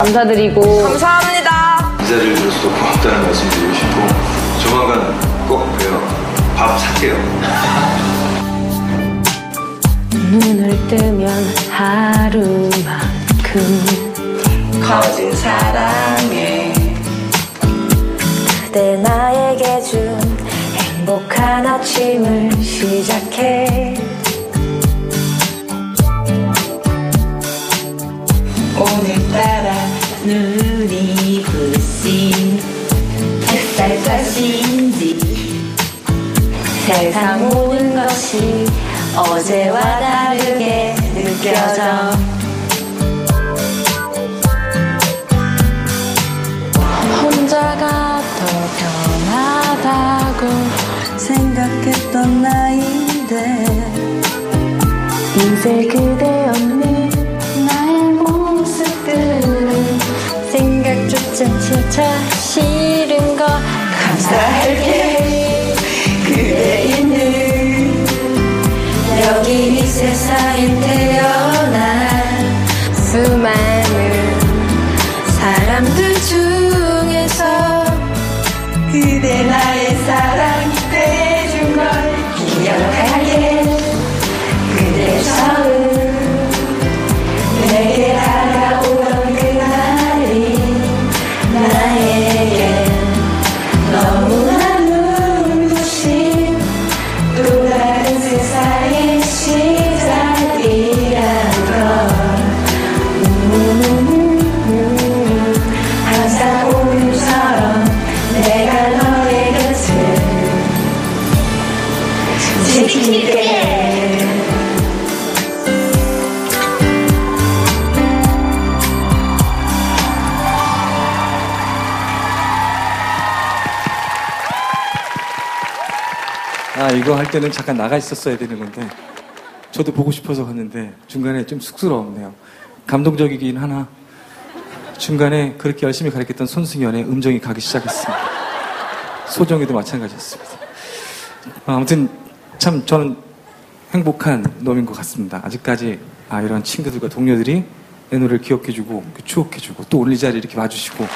감사드리고 감사합니다. 이 자리를 들어서 고맙다는 말씀 드리고 싶고 조만간 꼭 봬요. 밥 살게요. 눈을 뜨면 하루만큼 거짓 사랑해. 그대 나에게 준 행복한 아침을 시작해 오늘따라 눈이 부신 햇살 탓인지. 세상 모든 것이 어제와 다르게 느껴져. 혼자가 더 편하다고 생각했던 나인데 이제 그 싫은 거 감사할게 지킬게 아 이거 할 때는 잠깐 나가 있었어야 되는 건데 저도 보고 싶어서 갔는데 중간에 좀 쑥스러웠네요. 감동적이긴 하나 중간에 그렇게 열심히 가르쳤던 손승연의 음정이 가기 시작했습니다. 소정이도 마찬가지였습니다. 아, 아무튼 참 저는 행복한 놈인 것 같습니다. 아직까지 아, 이런 친구들과 동료들이 내 노래를 기억해주고 추억해주고 또 자리에 이렇게 와주시고